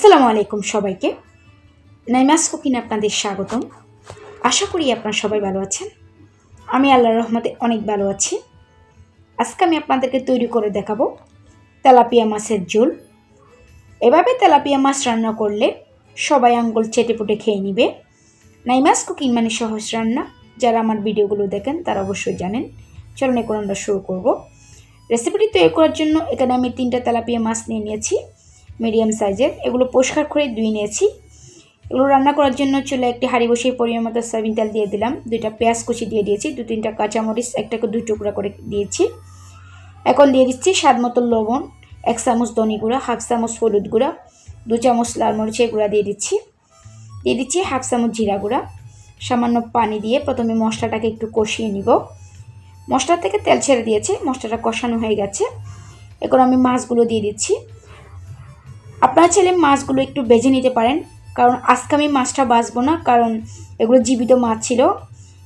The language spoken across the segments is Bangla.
আসসালামু আলাইকুম সবাইকে। নাইমাস কুকিনে আপনাদের স্বাগতম। আশা করি আপনারা সবাই ভালো আছেন। আমি আল্লাহর রহমতে অনেক ভালো আছি। আজকে আমি আপনাদেরকে তৈরি করে দেখাবো তেলাপিয়া মাছের ঝোল। এভাবে তেলাপিয়া মাছ রান্না করলে সবাই আঙ্গুল চেটে পুটে খেয়ে নিবে। নাইমাস কুকিং মানে সহজ রান্না। যারা আমার ভিডিওগুলো দেখেন, তারা অবশ্যই জানেন। চলুন এখন আমরা শুরু করব। রেসিপিটি তৈরি করার জন্য এখানে আমি তিনটা তেলাপিয়া মাছ নিয়ে নিয়েছি। মিডিয়াম সাইজের। এগুলো পরিষ্কার করে ধুয়ে নিয়েছি। এগুলো রান্না করার জন্য চলে একটি হাঁড়ি বসিয়ে পরিমাণ মতো সয়াবিন তেল দিয়ে দিলাম। দুইটা পেঁয়াজ কুচি দিয়ে দিয়েছি। দু তিনটা কাঁচামরিচ, একটাকে দুই টুকরা করে দিয়েছি। এখন দিয়ে দিচ্ছি স্বাদ মতো লবণ, এক চামচ ধনি গুঁড়া, হাফ চামচ হলুদ গুঁড়া, দু চামচ লাল মরিচের গুঁড়া দিয়ে দিচ্ছি। দিয়ে দিচ্ছি হাফ চামচ জিরা গুঁড়া। সামান্য পানি দিয়ে প্রথমে মশলাটাকে একটু কষিয়ে নিব। মশলা থেকে তেল ছেড়ে দিয়েছে। মশলাটা কষানো হয়ে গেছে। এখন আমি মাছগুলো দিয়ে দিচ্ছি। আপনারা ছেলে মাছগুলো একটু বেজে নিতে পারেন, কারণ আজকে আমি মাছটা বাঁচবো না, কারণ এগুলো জীবিত মাছ ছিল।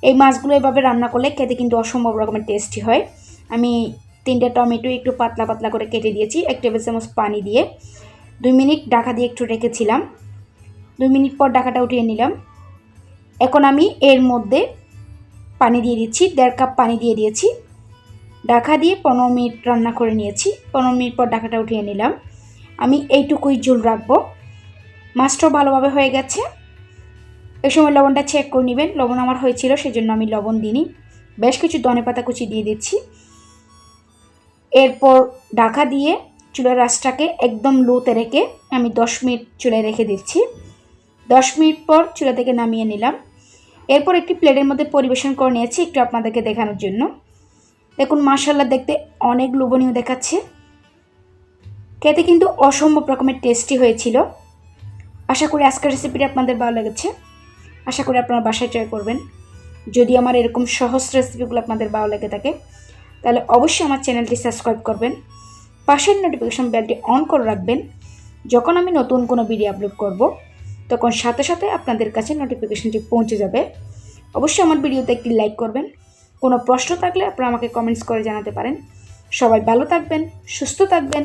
এই মাছগুলো এভাবে রান্না করলে খেতে কিন্তু অসম্ভব রকমের টেস্টি হয়। আমি তিনটে টমেটো একটু পাতলা পাতলা করে কেটে দিয়েছি, এক টেবিল চামচ পানি দিয়ে। দুই মিনিট ডাকা দিয়ে একটু রেখেছিলাম। দুই মিনিট পর ডাকাটা উঠিয়ে নিলাম। এখন আমি এর মধ্যে পানি দিয়ে দিচ্ছি, দেড় কাপ পানি দিয়ে দিয়েছি। ডাকা দিয়ে পনেরো মিনিট রান্না করে নিয়েছি। পনেরো মিনিট পর ডাকাটা উঠিয়ে নিলাম। আমি এইটুকুই ঝোল রাখব। মাছটাও ভালোভাবে হয়ে গেছে। এই সময় লবণটা চেক করে নেবেন। লবণ আমার হয়েছিল, সেজন্য আমি লবণ দিইনি। বেশ কিছু ধনে পাতা কুচি দিয়ে দিচ্ছি। এরপর ঢাকা দিয়ে চুলের রাসটাকে একদম লোতে রেখে আমি দশ মিনিট চুলে রেখে দিচ্ছি। দশ মিনিট পর চুলা থেকে নামিয়ে নিলাম। এরপর একটি প্লেটের মধ্যে পরিবেশন করে নিয়েছি একটু আপনাদেরকে দেখানোর জন্য। দেখুন মাসাল্লা দেখতে অনেক লোভনীয় দেখাচ্ছে। খেতে কিন্তু অসম্ভব রকমের টেস্টি হয়েছিল। আশা করি আজকের রেসিপিটা আপনাদের ভালো লেগেছে। আশা করি আপনারা বাসায় ট্রাই করবেন। যদি আমার এরকম সহজ রেসিপিগুলো আপনাদের ভালো লেগে থাকে, তাহলে অবশ্যই আমার চ্যানেলটি সাবস্ক্রাইব করবেন। পাশের নোটিফিকেশন বেলটি অন করে রাখবেন। যখন আমি নতুন কোনো ভিডিও আপলোড করব, তখন সাথে সাথে আপনাদের কাছে নোটিফিকেশনটি পৌঁছে যাবে। অবশ্যই আমার ভিডিওতে একটি লাইক করবেন। কোনো প্রশ্ন থাকলে আপনারা আমাকে কমেন্টস করে জানাতে পারেন। সবাই ভালো থাকবেন, সুস্থ থাকবেন।